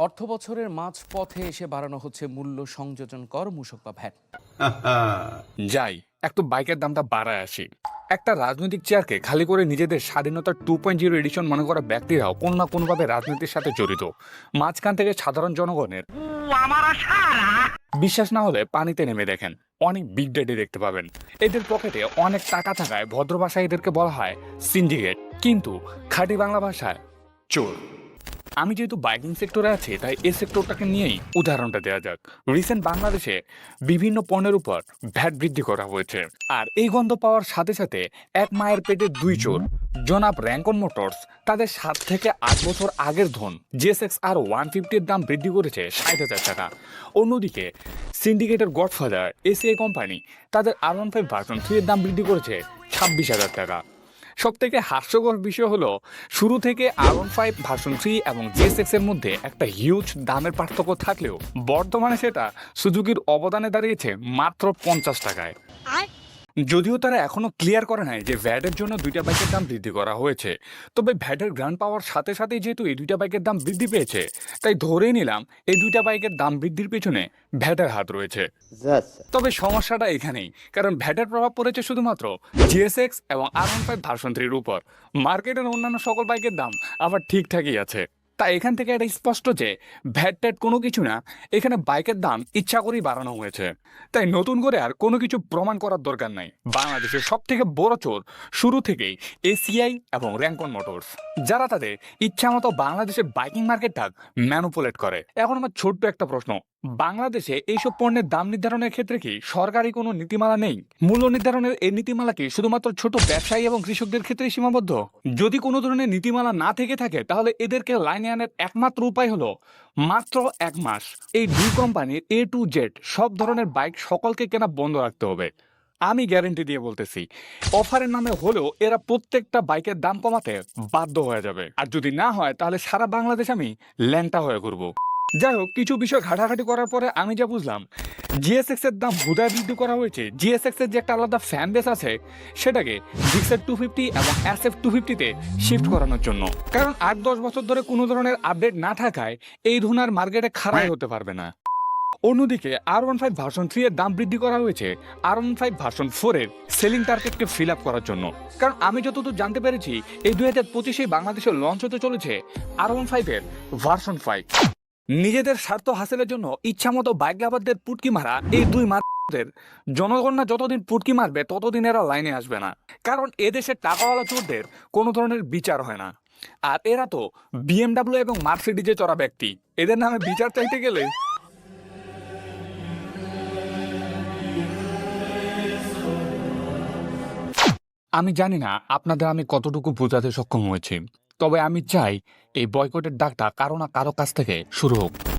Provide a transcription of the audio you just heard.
অর্থ বছরের মাঝ পথে এসে বাড়ানো হচ্ছে মূল্য সংযোজন কর মূসক বা ভ্যাট। যাই একটু বাইকের দামটা বাড়ায় আসি। একটা রাজনৈতিক চেয়ারকে খালি করে নিজেদের স্বাধীনতার টু পয়েন্ট জিরো এডিশন মনে করা ব্যক্তিরাও কোনো না কোনোভাবে রাজনীতির সাথে জড়িত। মাঝখান থেকে সাধারণ জনগণের বিশ্বাস না হলে পানিতে নেমে দেখেন। অনেক বিগ ডেডি দেখতে পাবেন। এদের পকেটে অনেক টাকা থাকায় ভদ্র ভাষায় এদেরকে বলা হয় সিন্ডিকেট কিন্তু খাঁটি বাংলা ভাষায় চোর। আমি যেহেতু বাইকিং সেক্টরে আছি, তাই এই সেক্টরটাকে নিয়েই উদাহরণটা দেওয়া যাক। রিসেন্ট বাংলাদেশে বিভিন্ন পণ্যের উপর ভ্যাট বৃদ্ধি করা হয়েছে। আর এই গন্ধ পাওয়ার সাথে সাথে এক মায়ের পেটে দুই চোর, জনাব র্যাঙ্কন মোটরস, তাদের সাত থেকে আট বছর আগের ধন জিএসএক্স আর ওয়ান ফিফটির দাম বৃদ্ধি করেছে ষাট হাজার টাকা। অন্যদিকে সিন্ডিকেটের গডফাদার এসিআই কোম্পানি তাদের R one five version three এর দাম বৃদ্ধি করেছে ছাব্বিশ হাজার টাকা। সব থেকে হাস্যকর বিষয় হলো, শুরু থেকে R one five version three এবং জেএসএক্স এর মধ্যে একটা হিউজ দামের পার্থক্য থাকলেও, বর্তমানে সেটা সুজুকির অবদানে দাঁড়িয়েছে মাত্র পঞ্চাশ টাকায়। যদিও তারা এখনও ক্লিয়ার করে নাই যে ভ্যাটের জন্য দুইটা বাইকের দাম বৃদ্ধি করা হয়েছে। তবে ভ্যাটের গ্রান্ড পাওয়ার সাথে সাথে যেহেতু এই দুইটা বাইকের দাম বৃদ্ধি পেয়েছে তাই ধরেই নিলাম এই দুইটা বাইকের দাম বৃদ্ধির পেছনে ভ্যাটের হাত রয়েছে। তবে সমস্যাটা এখানেই কারণ ভ্যাটের প্রভাব পড়েছে শুধুমাত্র জিএসএক্স এবং আর ওয়ান ফাইভ ভার্সন থ্রির উপর। মার্কেটের অন্যান্য সকল বাইকের দাম আবার ঠিকঠাকই আছে। তাই এখান থেকে এটা স্পষ্ট যে ভ্যাট ট্যাট কোনো কিছু না, এখানে বাইকের দাম ইচ্ছা করেই বাড়ানো হয়েছে। তাই নতুন করে আর কোনো কিছু প্রমাণ করার দরকার নাই। বাংলাদেশের সব থেকে বড় চোর শুরু থেকেই এসিআই এবং র্যাঙ্কন মোটরস, যারা তাদের ইচ্ছা মতো বাংলাদেশের বাইকিং মার্কেটটা ম্যানুপুলেট করে। এখন আমার ছোট্ট একটা প্রশ্ন বাংলাদেশে এইসব পণ্যের দাম নির্ধারণের ক্ষেত্রে কি সরকারি কোনো নীতিমালা নেই? মূল্য নির্ধারণের এই নীতিমালা কি শুধুমাত্র ছোট ব্যবসায়ী এবং কৃষকদের ক্ষেত্রে সীমাবদ্ধ? যদি কোনো ধরনের নীতিমালা না থেকে থাকে, তাহলে এদেরকে লাইনে আনার একমাত্র উপায় হলো মাত্র এক মাস। এই দুই কোম্পানির এ টু জেড সব ধরনের বাইক সকলকে কেনা বন্ধ রাখতে হবে। আমি গ্যারেন্টি দিয়ে বলতেছি, অফারের নামে হলেও এরা প্রত্যেকটা বাইকের দাম কমাতে বাধ্য হয়ে যাবে। আর যদি না হয়, তাহলে সারা বাংলাদেশ আমি ল্যাংটা হয়ে ঘুরবো। যাই হোক কিছু বিষয় ঘাটাঘাটি করার পরে আমি যা বুঝলাম জিএসএক্স এর দাম হুদায় বৃদ্ধি করা হয়েছে। জিএসএক্স এর যে একটা আলাদা ফ্যান বেস আছে, সেটাকে জিক্সের টু ফিফটি এবং এস এফ টু ফিফটিতে শিফট করানোর জন্য। কারণ আট দশ বছর ধরে কোনো ধরনের আপডেট না থাকায় এই ধরনের মার্কেটে খাড়াই হতে পারবে না। অন্যদিকে R one five version three এর দাম বৃদ্ধি করা হয়েছে R one five version four এর সেলিং টার্গেটকে ফিল আপ করার জন্য। কারণ আমি যতদূর জানতে পেরেছি, এই দুই হাজার পঁচিশে বাংলাদেশে লঞ্চ হতে চলেছে আর ওয়ান ফাইভ এর ভার্সন ফাইভ নিজেদের স্বার্থ হাসিলের জন্য ইচ্ছামতো বাইক লাভারদের পুটকি মারা এই দুই মারদের। জনগণনা যতদিন পুটকি মারবে, ততদিন এরা লাইনে আসবে না। কারণ এদেশের টাকাওয়ালা চোরদের কোনো ধরনের বিচার হয় না। আর এরা তো বিএমডাব্লিউ এবং মার্সিডিজে চড়া ব্যক্তি। এদের নামে বিচার চাইতে গেলে আমি জানি না আপনাদের আমি কতটুকু বোঝাতে সক্ষম হয়েছি। তবে আমি চাই এই বয়কটের ডাকটা কারও না কারও কাছ থেকে শুরু হোক।